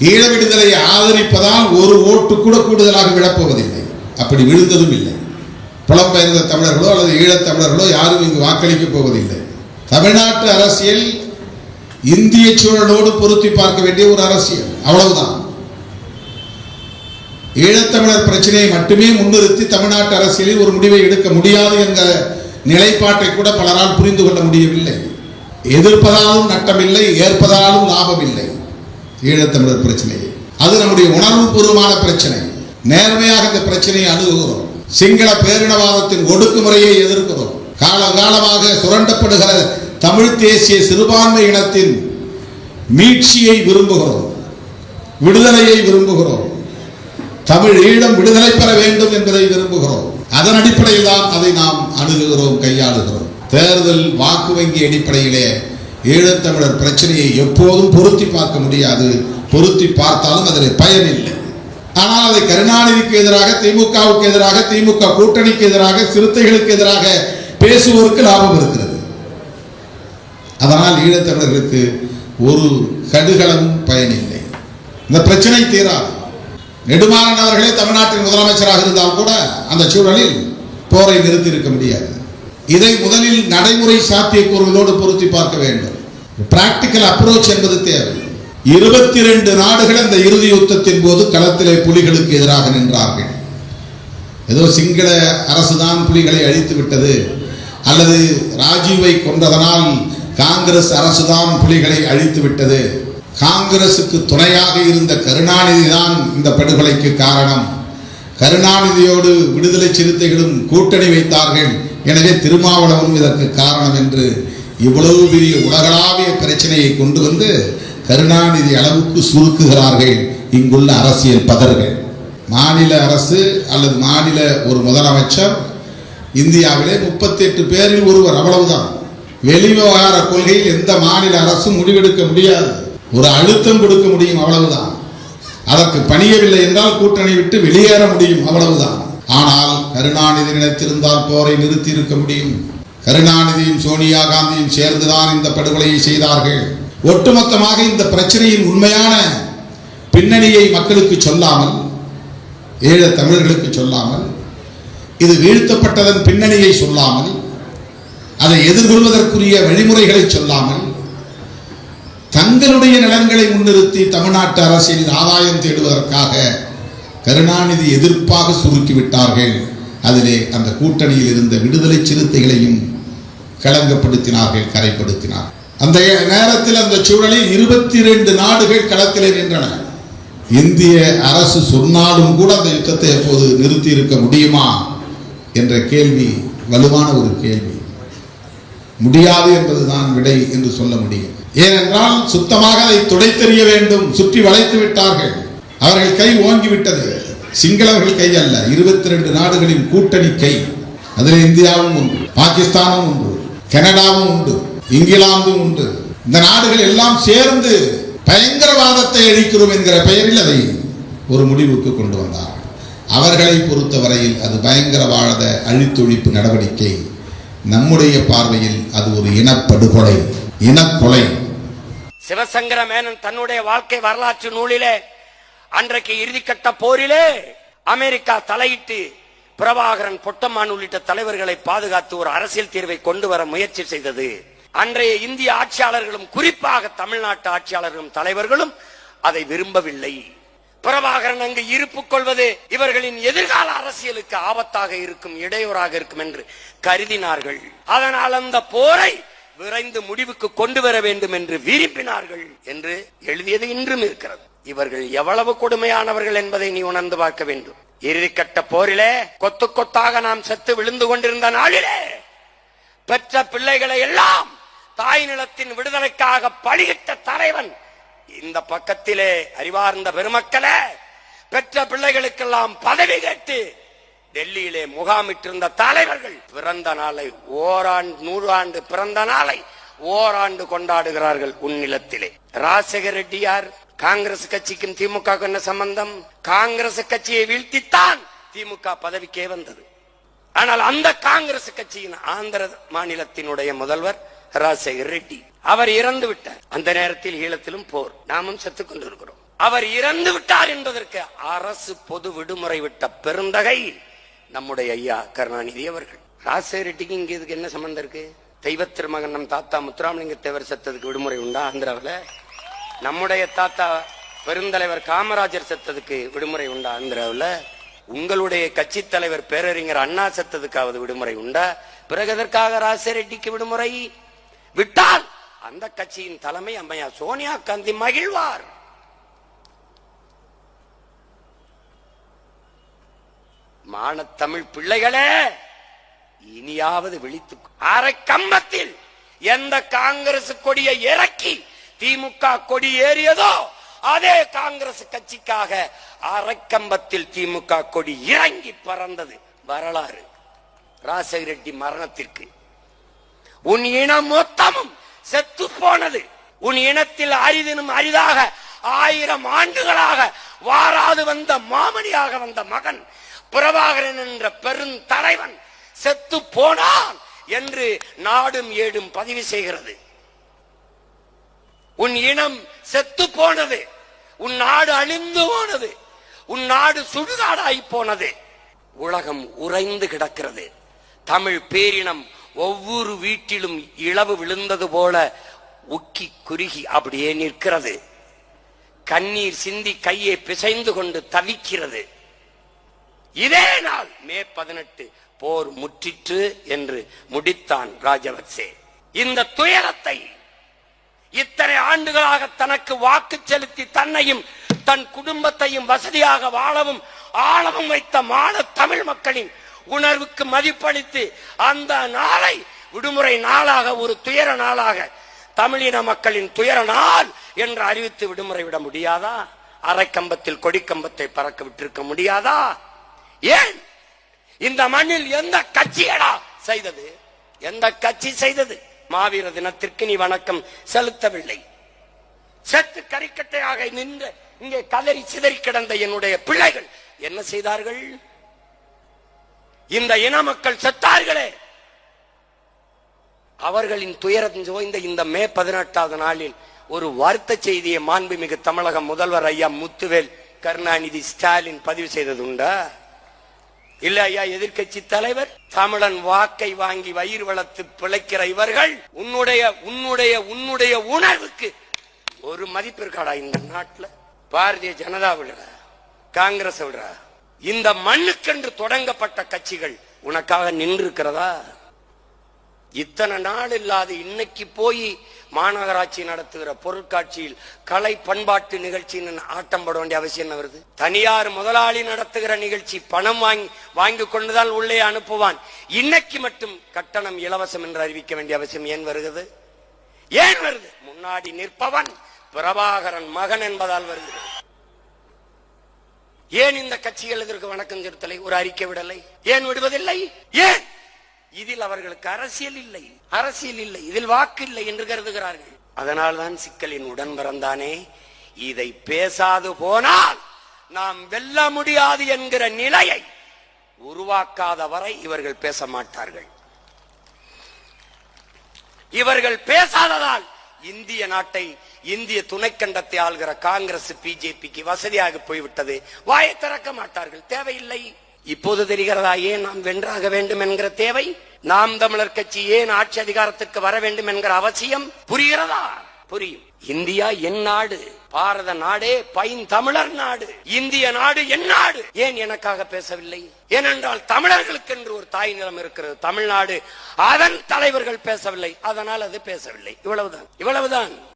ஈழ விடுதலையை ஆதரிப்பதால் ஒரு ஓட்டு கூட கூடுதலாக விழப்போவதில்லை. அப்படி விழுந்ததும் இல்லை. புலம்பெயர்ந்த தமிழர்களோ அல்லது ஈழத்தமிழர்களோ யாரும் இங்கு வாக்களிக்கப் போவதில்லை. தமிழ்நாட்டு அரசியல் இந்திய சூழலோடு பொருத்தி பார்க்க வேண்டிய ஒரு அரசியல். அவ்வளவுதான். ஈழத்தமிழர் பிரச்சனையை மட்டுமே முன்னிறுத்தி தமிழ்நாட்டு அரசியலில் ஒரு முடிவை எடுக்க முடியாது என்ற நிலைப்பாட்டை கூட பலரால் புரிந்து கொள்ள முடியவில்லை. எதிர்ப்பதாலும் நட்டமில்லை ஏற்பதாலும் லாபமில்லை. ஈழத்தமிழர் பிரச்சனையை அது நம்முடைய உணர்வுபூர்வமான பிரச்சனை. நேர்மையாக இந்த பிரச்சனையை அணுகுகிறோம். சிங்கள பேரினவாதத்தின் ஒடுக்குமுறையை எதிர்க்கிறோம். காலகாலமாக சுரண்டப்படுகிற தமிழ் தேசிய சிறுபான்மை இனத்தின் மீட்சியை விரும்புகிறோம். விடுதலையை விரும்புகிறோம். தமிழ் ஈழம் விடுதலை பெற வேண்டும் என்பதை விரும்புகிறோம். அதன் அடிப்படையில் தான் அதை நாம் அணுகுகிறோம் கையாளுகிறோம். தேர்தல் வாக்கு வங்கி அடிப்படையிலே ஈழத்தமிழர் பிரச்சனையை எப்போதும் பொருத்தி பார்க்க முடியாது. பொருத்தி பார்த்தாலும் அதில் பயன் இல்லை. ஆனால் அதை கருணாநிதிக்கு எதிராக திமுகவுக்கு எதிராக திமுக கூட்டணிக்கு எதிராக சிறுத்தைகளுக்கு எதிராக பேசுவோருக்கு லாபம் இருக்கிறது. அதனால் ஈழத்தமிழர்களுக்கு ஒரு கடுகளவும் பயனில்லை இந்த பிரச்சனை தீராது. நெடுமாறன் அவர்களே தமிழ்நாட்டின் முதலமைச்சராக இருந்தால் கூட அந்த சூழலில் போரை நிறுத்தி இருக்க முடியாது. இதை முதலில் நடைமுறை சாத்தியக்கூறுகளோடு பொருத்தி பார்க்க வேண்டும். பிராக்டிக்கல் அப்ரோச் என்பது தேவை. இருபத்தி ரெண்டு நாடுகள் அந்த இறுதி யுத்தத்தின் போது களத்திலே புலிகளுக்கு எதிராக நின்றார்கள். ஏதோ சிங்கள அரசுதான் புலிகளை அழித்து விட்டது. அல்லது ராஜீவை கொன்றதனால் காங்கிரஸ் அரசுதான் புலிகளை அழித்து விட்டது. காங்கிரசுக்கு துணையாக இருந்த கருணாநிதி தான் இந்த படுகொலைக்கு காரணம். கருணாநிதியோடு விடுதலை சிறுத்தைகளும் கூட்டணி வைத்தார்கள். எனவே திருமாவளவனும் இதற்கு காரணம் என்று இவ்வளவு பெரிய உலகளாவிய பிரச்சனையை கொண்டு வந்து கருணாநிதி அளவுக்கு சுருக்குகிறார்கள். இங்குள்ள அரசியல் பதர்கள். மாநில அரசு அல்லது மாநில ஒரு முதலமைச்சர் இந்தியாவிலே முப்பத்தி எட்டு பேரில் ஒருவர் அவ்வளவுதான். வெளிவிவகார கொள்கையில் எந்த மாநில அரசும் முடிவெடுக்க முடியாது. ஒரு அழுத்தம் கொடுக்க முடியும் அவ்வளவுதான். அதற்கு பணியவில்லை என்றால் கூட்டணி விட்டு வெளியேற முடியும் அவ்வளவுதான். ஆனால் கருணாநிதி நினைத்திருந்தால் போரை நிறுத்தி இருக்க முடியும். கருணாநிதியும் சோனியா காந்தியும் சேர்ந்துதான் இந்த படுகொலையை செய்தார்கள். ஒட்டுமொத்தமாக இந்த பிரச்சனையின் உண்மையான பின்னணியை மக்களுக்கு சொல்லாமல் ஏழ தமிழர்களுக்கு சொல்லாமல் இது வீழ்த்தப்பட்டதன் பின்னணியை சொல்லாமல் அதை எதிர்கொள்வதற்குரிய வழிமுறைகளை சொல்லாமல் தங்களுடைய நலன்களை முன்னிறுத்தி தமிழ்நாட்டு அரசின் ஆதாயம் தேடுவதற்காக கருணாநிதி எதிர்ப்பாக சுருக்கிவிட்டார்கள். அதிலே அந்த கூட்டணியில் இருந்த விடுதலை சிறுத்தைகளையும் களங்கப்படுத்தினார்கள் கரைப்படுத்தினார் அந்த நேரத்தில் அந்த சூழலில் இருபத்தி ரெண்டு நாடுகள் களத்திலே நின்றன. இந்திய அரசு சொன்னாலும் கூட அந்த யுத்தத்தை எப்போது நிறுத்தி இருக்க முடியுமா என்ற கேள்வி வலுவான ஒரு கேள்வி. முடியாது என்பதுதான் விடை என்று சொல்ல முடியும். ஏனென்றால் சுத்தமாக அதை துடைத்தெறிய வேண்டும் சுற்றி வளைத்து விட்டார்கள். அவர்கள் கை ஓங்கிவிட்டது. சிங்களவர்கள் கை அல்ல. இருபத்தி ரெண்டு நாடுகளின் கூட்டணி கை. அதில் இந்தியாவும் உண்டு பாகிஸ்தானும் உண்டு கனடாவும் உண்டு இங்கிலாந்தும் உண்டு. இந்த நாடுகள் எல்லாம் சேர்ந்து பயங்கரவாதத்தை அழிக்கிறோம் என்கிற பெயரில் அதை ஒரு முடிவுக்கு கொண்டு வந்தார் அவர்களை பொறுத்தவரையில் அது பயங்கரவாத அழித்தொழிப்பு நடவடிக்கை. நம்முடைய பார்வையில் அது ஒரு இனப்படுகொலை இனக்கொலை. சிவசங்கர மேனன் தன்னுடைய வாழ்க்கை வரலாற்று நூலிலே அன்றைக்கு இறுதிக்கட்ட போரிலே அமெரிக்கா தலையிட்டு பிரபாகரன் பொட்டமான் உள்ளிட்ட தலைவர்களை பாதுகாத்து ஒரு அரசியல் தீர்வை கொண்டு வர முயற்சி செய்தது. அன்றைய இந்திய ஆட்சியாளர்களும் குறிப்பாக தமிழ்நாட்டு ஆட்சியாளர்களும் தலைவர்களும் அதை விரும்பவில்லை. பிரபாகரன் அங்கு இருப்பு கொள்வது இவர்களின் எதிர்கால அரசியலுக்கு ஆபத்தாக இருக்கும் இடையூறாக இருக்கும் என்று கருதினார்கள். அதனால் அந்த போரை விரைந்து முடிவுக்கு கொண்டு வர வேண்டும் என்று விரும்பினார்கள் என்று எழுதியது இன்றும் இருக்கிறது. இவர்கள் எவ்வளவு கொடுமையானவர்கள் என்பதை நீ உணர்ந்து பார்க்க வேண்டும். இறுதிக்கட்ட போரிலே கொத்து கொத்தாக நாம் செத்து விழுந்து கொண்டிருந்த நாளிலே பெற்ற பிள்ளைகளை எல்லாம் தாய் நிலத்தின் விடுதலைக்காக பழியிட்ட தலைவன் இந்த பக்கத்திலே அறிவார்ந்த பெருமக்களே பெற்ற பிள்ளைகளுக்கெல்லாம் பதவி கேட்டு டெல்லியிலே முகாமிட்டிருந்த தலைவர்கள் பிறந்த நாளை ஓராண்டு நூறாண்டு பிறந்த நாளை ஓராண்டு கொண்டாடுகிறார்கள் உன்னிலத்திலே. ராஜசேகர ரெட்டி யார்? காங்கிரஸ் கட்சிக்கும் திமுக என்ன சம்பந்தம்? காங்கிரஸ் கட்சியை வீழ்த்தித்தான் திமுக பதவிக்கே வந்தது. ஆனால் அந்த காங்கிரஸ் கட்சியின் ஆந்திர மாநிலத்தினுடைய முதல்வர் ராஜசேகர் ரெட்டி அவர் இறந்து விட்டார். அந்த நேரத்தில் ஈழத்திலும் போர். நாமும் செத்துக் கொண்டிருக்கிறோம். அவர் இறந்து விட்டார் என்பதற்கு அரசு பொது விடுமுறை விட்ட பெருந்தகை நம்முடைய ஐயா கருணாநிதி அவர்கள். ராசேரெட்டிக்கு இங்க இதுக்கு என்ன சம்பந்தம் இருக்கு? தெய்வத்திரு திருமகன் நம் தாத்தா முத்துராமலிங்க தேவர் செத்ததுக்கு விடுமுறை உண்டா? ஆந்திராவில்? நம்முடைய தாத்தா பெருந்தலைவர் காமராஜர் செத்ததுக்கு விடுமுறை உண்டா? ஆந்திராவில்? உங்களுடைய கட்சி தலைவர் பேரறிஞர் அண்ணா செத்ததுக்காவது விடுமுறை உண்டா? பிறகு எதற்காக ராஜசேகர ரெட்டிக்கு விடுமுறை? விட்டால் அந்த கட்சியின் தலைமை அம்மையா சோனியா காந்தி மகிழ்வார். மானத்தமிழ் பிள்ளைகளே இனியாவது விழித்து அரை கம்பத்தில் எந்த காங்கிரஸ் கொடியை இறக்கி திமுக கொடி ஏறியதோ அதே காங்கிரஸ் கட்சிக்காக அரைக்கம்பத்தில் திமுக கொடி இறங்கி பறந்தது வரலாறு. ராஜசேகர ரெட்டி மரணத்திற்கு. உன் இனம் மொத்தமும் செத்து போனது. உன் இனத்தில் அரிதினும் அரிதாக ஆயிரம் ஆண்டுகளாக வாராது வந்த மாமணியாக வந்த மகன் பிரபாகரன் என்ற பெருந்தலைவன் செத்து போனான் என்று நாடும் ஏடும் பதிவு செய்கிறது. உன் இனம் செத்து போனது உன் நாடு அழிந்து போனது உன் நாடு சுடுகாடாய் போனது. உலகம் உறைந்து கிடக்கிறது. தமிழ் பேரினம் ஒவ்வொரு வீட்டிலும் இளவு விழுந்தது போல உக்கி குறுகி அப்படியே நிற்கிறது. கண்ணீர் சிந்தி கையை பிசைந்து கொண்டு தவிக்கிறது. இதே நாள் மே பதினெட்டு போர் முற்றிற்று என்று முடித்தான் ராஜபக்சே. இந்த துயரத்தை இத்தனை ஆண்டுகளாக தனக்கு வாக்கு செலுத்தி தன்னையும் தன் குடும்பத்தையும் வசதியாக வாழவும் ஆழவும் வைத்த மான தமிழ் மக்களின் உணர்வுக்கு மதிப்பளித்து அந்த நாளை விடுமுறை நாளாக ஒரு துயர நாளாக தமிழின மக்களின் துயர நாள் என்று அறிவித்து விடுமுறை விட முடியாதா? அரைக்கம்பத்தில் கொடிக்கம்பத்தை பறக்க விட்டிருக்க முடியாதா? ஏன்? இந்த மண்ணில் எந்த கட்சியடா செய்தது? எந்த கட்சி செய்தது? மாவீர தினத்திற்கு நீ வணக்கம் செலுத்தவில்லை. செத்து கறிக்கட்டையாக நின்று இங்கே கதறி சிதறி கிடந்த என்னுடைய பிள்ளைகள் என்ன செய்தார்கள்? இந்த இன மக்கள் செத்தார்களே. அவர்களின் துயரம் சோய்ந்த இந்த மே பதினெட்டாவது நாளில் ஒரு வருத்த செய்தியை மாண்புமிகு தமிழக முதல்வர் ஐயா முத்துவேல் கருணாநிதி ஸ்டாலின் பதிவு செய்தது உண்டா? இல்ல ஐயா எதிர்க்கட்சி தலைவர் தமிழன் வாக்கை வாங்கி வயிறு வளர்த்து பிழைக்கிற இவர்கள் உன்னுடைய உன்னுடைய உன்னுடைய உணர்வுக்கு ஒரு மதிப்பு இருக்காடா இந்த நாட்டில்? பாரதிய ஜனதா விடுற காங்கிரஸ் விடுற. இந்த மண்ணுக்கென்று தொடங்கப்பட்ட கட்சிகள் உனக்காக நின்று இருக்கிறதா இத்தனை நாள் இல்லாத இன்னைக்கு போய் மாநகராட்சி நடத்துகிற பொருட்காட்சியில் கலை பண்பாட்டு நிகழ்ச்சின்னு ஆட்டம் பட வேண்டிய அவசியம் என்ன வருது? தனியார் முதலாளி நடத்துகிற நிகழ்ச்சி பணம் வாங்கி வாங்கி கொண்டுதான் உள்ளே அனுப்புவான். இன்னைக்கு மட்டும் கட்டணம் இலவசம் என்று அறிவிக்க வேண்டிய அவசியம் ஏன் வருகிறது? ஏன் வருது? முன்னாடி நிற்பவன் பிரபாகரன் மகன் என்பதால் வருகிறது ஏன் இந்த கட்சிகள் இதற்கு வணக்கம் செலுத்தலை? ஒரு அறிக்கை விடலை. ஏன் விடுவதில்லை? அவர்களுக்கு அரசியல் இல்லை. அரசியல் இல்லை. இதில் வாக்கு இல்லை என்று கருதுகிறார்கள். அதனால்தான் சிக்கலின் உடன் பிறந்தானே இதை பேசாது போனால் நாம் வெல்ல முடியாது என்கிற நிலையை உருவாக்காத வரை இவர்கள் பேச மாட்டார்கள். இவர்கள் பேசாததால் இந்திய நாட்டை இந்திய துணைக்கண்டத்தை ஆள்கிற காங்கிரஸ் பிஜேபிக்கு வசதியாக போய்விட்டது. வாயை திறக்க மாட்டார்கள். தேவையில்லை. இப்போது தெரிகிறதா ஏன் நாம் வென்றாக வேண்டும் என்கிற தேவை? நாம் தமிழர் கட்சி ஏன் ஆட்சி அதிகாரத்துக்கு வர வேண்டும் என்கிற அவசியம் புரிகிறதா? புரியும். இந்தியா என் நாடு பாரத நாடே பைன் தமிழர் நாடு இந்திய நாடு என் நாடு. ஏன் எனக்காக பேசவில்லை? ஏனென்றால் தமிழர்களுக்கு என்று ஒரு தாய் நிலம் இருக்கிறது தமிழ்நாடு. அதன் தலைவர்கள் பேசவில்லை அதனால் அது பேசவில்லை. இவ்வளவுதான் இவ்வளவுதான்.